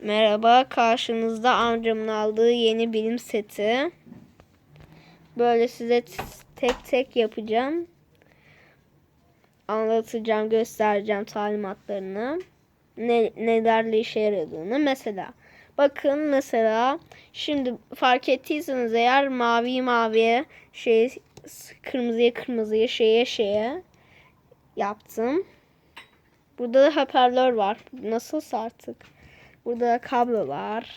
Merhaba, karşınızda amcamın aldığı yeni bilim seti. Böyle size tek tek yapacağım. Anlatacağım, göstereceğim talimatlarını. Ne, nelerle işe yaradığını. Mesela bakın mesela şimdi fark ettiyseniz eğer mavi maviye şey kırmızıya kırmızıya şeye şeye yaptım. Burada da hoparlör var. Nasılsa artık. Burada da kablo var.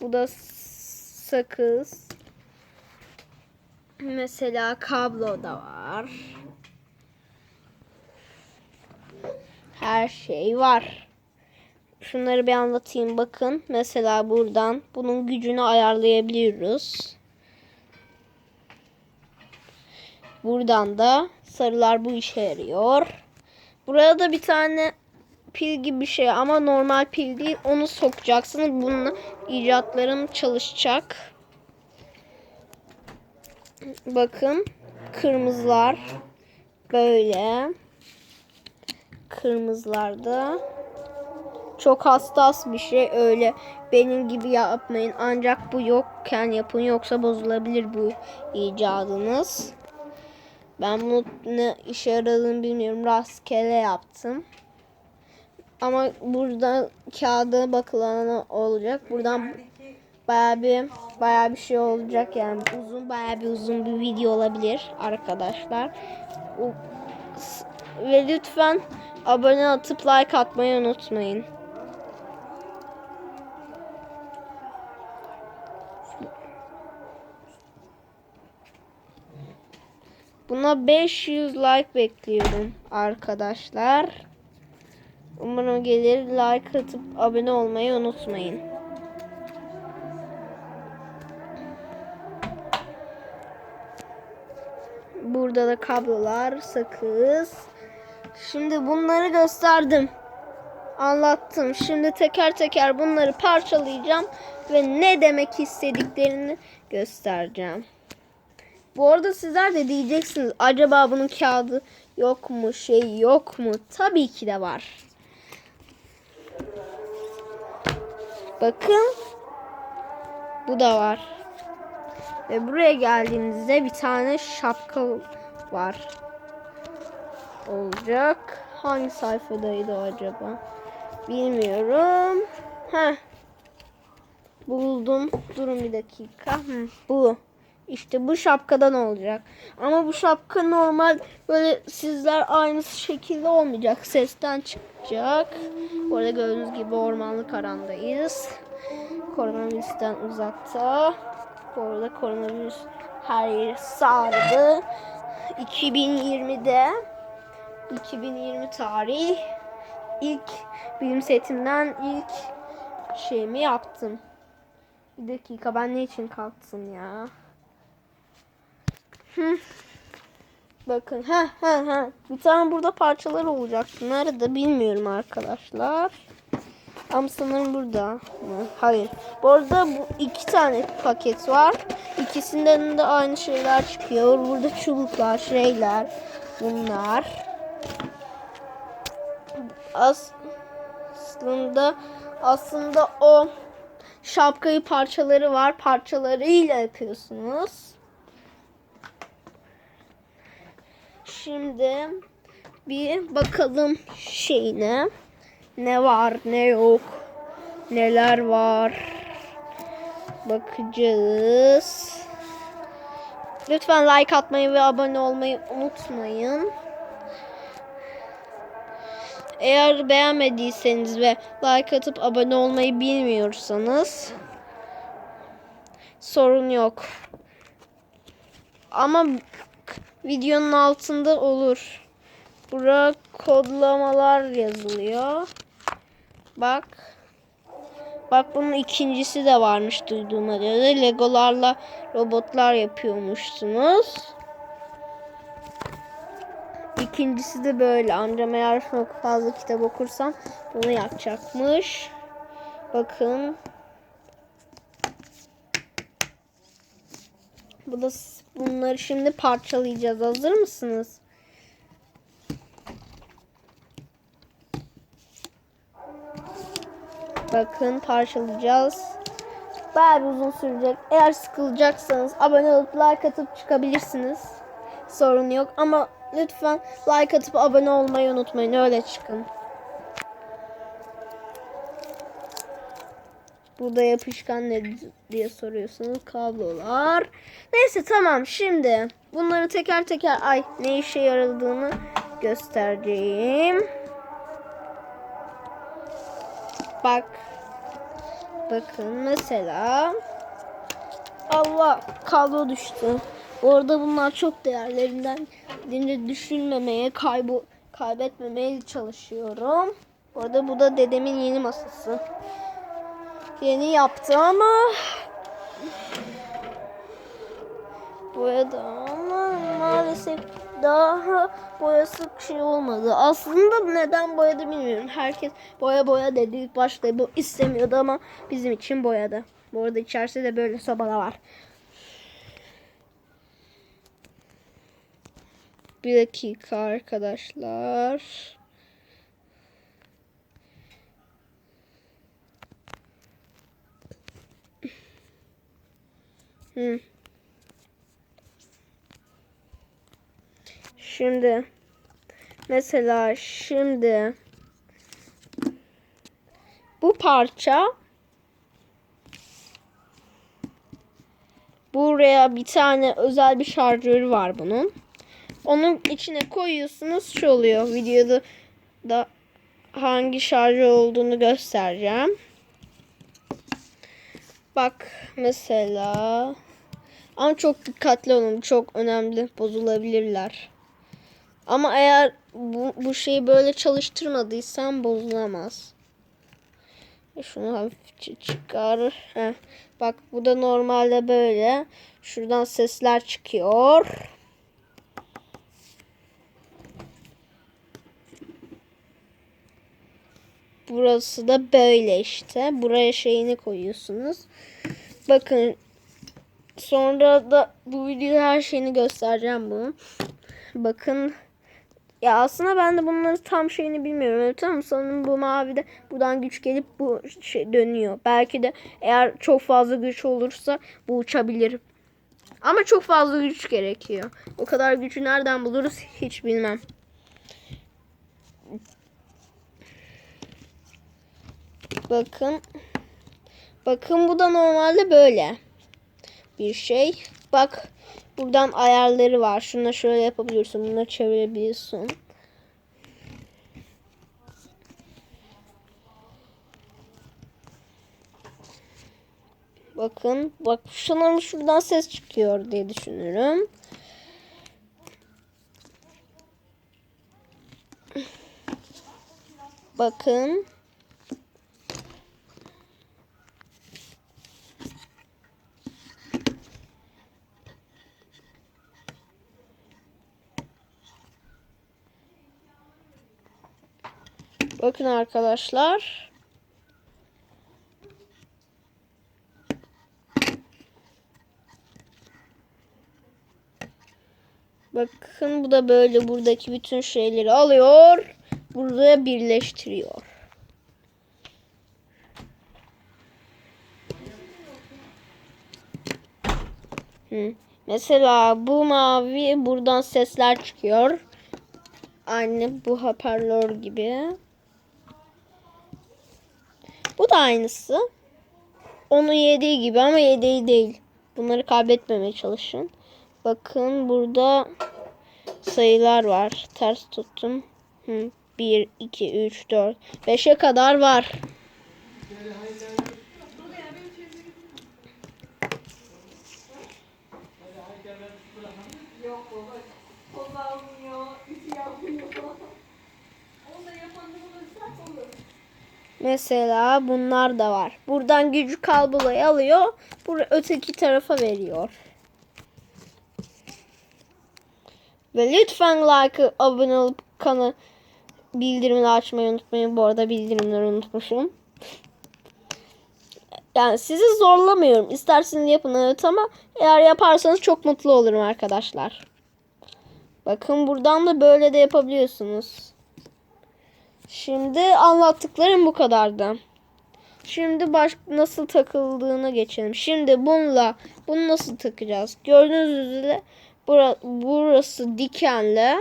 Bu da sakız. Mesela kablo da var. Her şey var. Şunları bir anlatayım bakın. Mesela buradan bunun gücünü ayarlayabiliyoruz. Buradan da sarılar bu işe yarıyor. Burada da bir tane pil gibi bir şey ama normal pil değil. Onu sokacaksınız. Bununla icatlarım çalışacak. Bakın kırmızılar böyle. Kırmızılarda çok hassas bir şey öyle benim gibi yapmayın ancak bu yokken yapın yoksa bozulabilir bu icadınız. Ben bunu ne işe yaradığını bilmiyorum rastgele yaptım. Ama burada kağıda bakılan olacak. Buradan baya bir baya bir şey olacak yani uzun baya bir uzun bir video olabilir arkadaşlar. Ve lütfen abone atıp like atmayı unutmayın. Buna 500 like bekliyorum arkadaşlar. Umarım gelir. Like atıp abone olmayı unutmayın. Burada da kablolar, sakız. Şimdi bunları gösterdim. Anlattım. Şimdi teker teker bunları parçalayacağım ve ne demek istediklerini göstereceğim. Bu arada sizler de diyeceksiniz acaba bunun kağıdı yok mu şey yok mu? Tabii ki de var. Bakın. Bu da var. Ve buraya geldiğimizde bir tane şapka var. Olacak. Hangi sayfadaydı acaba? Bilmiyorum. Heh. Buldum. Durun bir dakika. Hı, bu. İşte bu şapkadan olacak. Ama bu şapka normal böyle sizler aynı şekilde olmayacak. Sesten çıkacak. Bu arada gördüğünüz gibi ormanlık arandayız. Koronavirüsten uzakta. Bu arada koronavirüs her yeri sardı. 2020'de 2020 tarih ilk bilim setimden ilk şeyimi yaptım. Bir dakika ben ne için kalktım ya? Bakın ha ha ha. Bir tane burada parçalar olacak. Nerede bilmiyorum arkadaşlar. Ama sanırım burada mı? Hayır. Bu arada bu iki tane paket var. İkisinden de aynı şeyler çıkıyor. Burada çubuklar, şeyler. Bunlar. Aslında aslında o şapkayı parçaları var. Parçalarıyla yapıyorsunuz. Şimdi bir bakalım şeyine. Ne var ne yok. Neler var. Bakacağız. Lütfen like atmayı ve abone olmayı unutmayın. Eğer beğenmediyseniz ve like atıp abone olmayı bilmiyorsanız sorun yok. Ama videonun altında olur. Bura kodlamalar yazılıyor. Bak. Bak bunun ikincisi de varmış duyduğuma göre. Legolarla robotlar yapıyormuşsunuz. İkincisi de böyle. Amcam eğer çok fazla kitap okursam bunu yapacakmış. Bakın. Bu da bunları şimdi parçalayacağız. Hazır mısınız? Bakın parçalayacağız. Bayağı uzun sürecek. Eğer sıkılacaksanız abone olup like atıp çıkabilirsiniz. Sorun yok ama lütfen like atıp abone olmayı unutmayın. Öyle çıkın. Burada yapışkan ne diye soruyorsunuz. Kablolar. Neyse tamam şimdi bunları teker teker ay ne işe yaradığını göstereceğim. Bak. Bakın mesela Allah kablo düştü. Orada bunlar çok değerlerinden dince düşürmemeye, kaybo kaybetmemeye çalışıyorum. Orada bu da dedemin yeni masası. Yeni yaptı ama boyadı ama maalesef daha boyası şey olmadı. Aslında neden boyadı bilmiyorum. Herkes boya boya dedi. İlk başta bu istemiyordu ama bizim için boyadı. Bu arada içerisinde de böyle sobalar var. Bir dakika arkadaşlar. Şimdi mesela şimdi bu parça buraya bir tane özel bir şarjörü var bunun. Onun içine koyuyorsunuz şu oluyor. Videoda da hangi şarjör olduğunu göstereceğim. Bak mesela ama çok dikkatli olun. Çok önemli. Bozulabilirler. Ama eğer bu, bu şeyi böyle çalıştırmadıysan bozulamaz. Şunu hafifçe çıkar. Heh. Bak bu da normalde böyle. Şuradan sesler çıkıyor. Burası da böyle işte. Buraya şeyini koyuyorsunuz. Bakın sonra da bu videoda her şeyini göstereceğim bunu. Bakın ya aslında ben de bunları tam şeyini bilmiyorum. Evet ama sanırım bu mavide buradan güç gelip bu şey dönüyor. Belki de eğer çok fazla güç olursa bu uçabilir. Ama çok fazla güç gerekiyor. O kadar gücü nereden buluruz hiç bilmem. Bakın. Bakın bu da normalde böyle bir şey. Bak buradan ayarları var. Şunu şöyle yapabiliyorsun. Bunu çevirebiliyorsun. Bakın. Bak sanırım şuradan ses çıkıyor diye düşünürüm. Bakın. Bakın arkadaşlar. Bakın bu da böyle buradaki bütün şeyleri alıyor. Burada birleştiriyor. Hı. Mesela bu mavi buradan sesler çıkıyor. Aynı bu hoparlör gibi. Bu da aynısı. Onu yediği gibi ama yediği değil. Bunları kaybetmemeye çalışın. Bakın burada sayılar var. Ters tuttum. Hı. 1, 2, 3, 4, 5'e kadar var. Yok baba. Toz almıyor, ütü yapmıyor. Onu da yapan da bulursak olur. Mesela bunlar da var. Buradan gücü kabloyu alıyor. Buraya öteki tarafa veriyor. Ve lütfen like, abone olup kanı bildirimleri açmayı unutmayın. Bu arada bildirimleri unutmuşum. Yani sizi zorlamıyorum. İsterseniz yapın evet ama eğer yaparsanız çok mutlu olurum arkadaşlar. Bakın buradan da böyle de yapabiliyorsunuz. Şimdi anlattıklarım bu kadardı. Şimdi baş nasıl takıldığına geçelim. Şimdi bununla bunu nasıl takacağız? Gördüğünüz üzere bura, burası dikenli.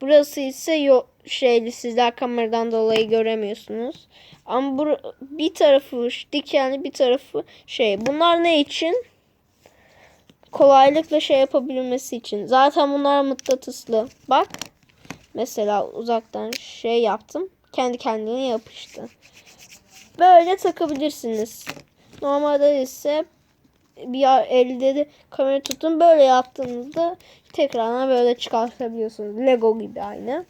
Burası ise yo şeyli sizler kameradan dolayı göremiyorsunuz. Ama bur- bir tarafı dikenli bir tarafı şey. Bunlar ne için? Kolaylıkla şey yapabilmesi için. Zaten bunlar mıknatıslı. Bak. Mesela uzaktan şey yaptım. Kendi kendine yapıştı. Böyle takabilirsiniz. Normalde ise bir elde de kamera tutun. Böyle yaptığınızda tekrardan böyle çıkartabiliyorsunuz. Lego gibi aynı.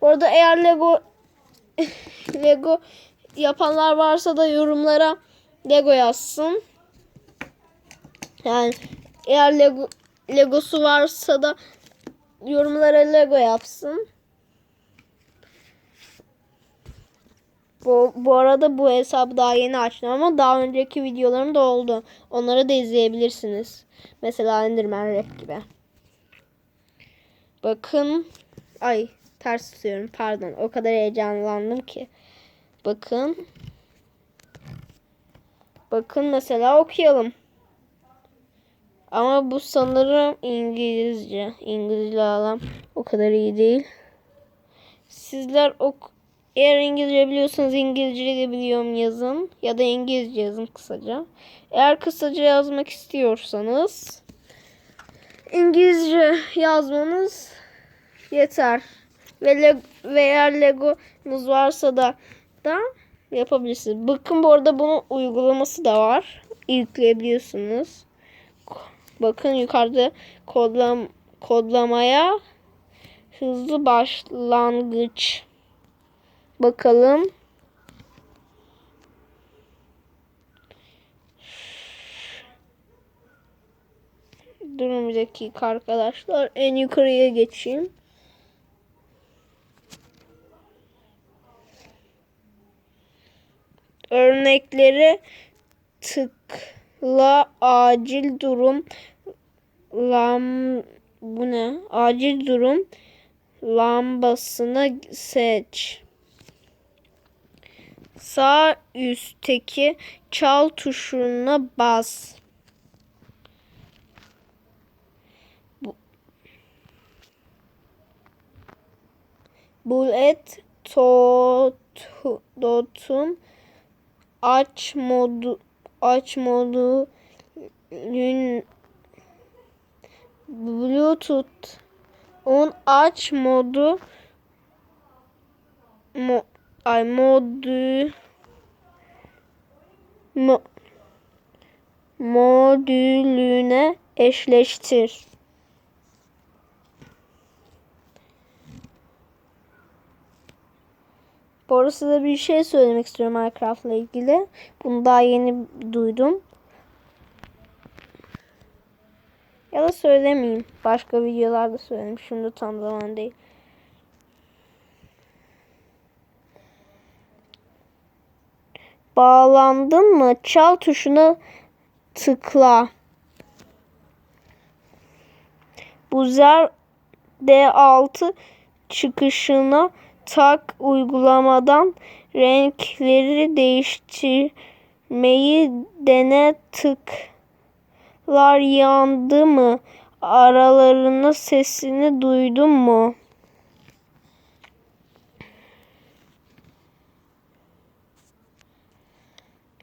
Bu arada eğer Lego Lego yapanlar varsa da yorumlara Lego yazsın. Yani eğer Lego Legosu varsa da yorumlara Lego yapsın. Bu, bu arada bu hesabı daha yeni açtım ama daha önceki videolarım da oldu. Onları da izleyebilirsiniz. Mesela Enderman Rap gibi. Bakın. Ay ters tutuyorum pardon. O kadar heyecanlandım ki. Bakın. Bakın mesela okuyalım. Ama bu sanırım İngilizce. İngilizce alan o kadar iyi değil. Sizler ok eğer İngilizce biliyorsanız İngilizce de biliyorum yazın. Ya da İngilizce yazın kısaca. Eğer kısaca yazmak istiyorsanız İngilizce yazmanız yeter. Ve, leg ve eğer Lego'nuz varsa da da yapabilirsiniz. Bakın bu arada bunun uygulaması da var. Yükleyebiliyorsunuz. Bakın yukarıda kodlam kodlamaya hızlı başlangıç. Bakalım. Durun bir dakika arkadaşlar. En yukarıya geçeyim. Örnekleri tıkla acil durum lam bu ne? Acil durum lambasını seç. Sağ üstteki çal tuşuna bas. Bu- Bullet dotun aç modu aç modu lün Bluetooth on aç modu mo, ay modü mo, modülüne eşleştir. Bu arada size bir şey söylemek istiyorum Minecraft'la ilgili. Bunu daha yeni duydum. Ya da söylemeyeyim. Başka videolarda söyleyeyim. Şimdi tam zaman değil. Bağlandın mı? Çal tuşuna tıkla. Buzer D6 çıkışına tak uygulamadan renkleri değiştirmeyi dene tıklar yandı mı? Aralarına sesini duydun mu?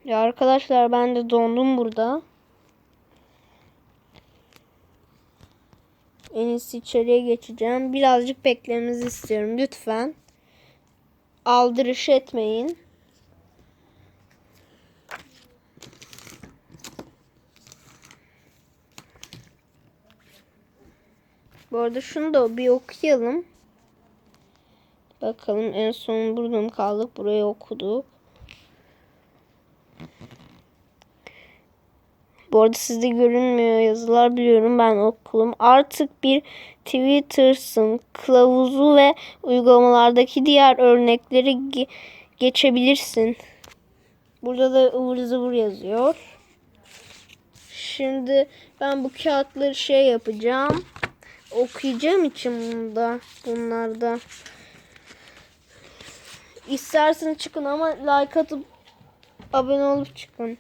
Ya arkadaşlar ben de dondum burada. En iyisi içeriye geçeceğim. Birazcık beklemenizi istiyorum lütfen. Aldırış etmeyin. Bu arada şunu da bir okuyalım. Bakalım en son burada mı kaldık? Burayı okuduk. Bu arada sizde görünmüyor yazılar biliyorum ben okulum. Artık bir Twitter'sın. Kılavuzu ve uygulamalardaki diğer örnekleri ge- geçebilirsin. Burada da ıvır zıvır yazıyor. Şimdi ben bu kağıtları şey yapacağım. Okuyacağım için bunda bunlarda. İsterseniz çıkın ama like atıp abone olup çıkın.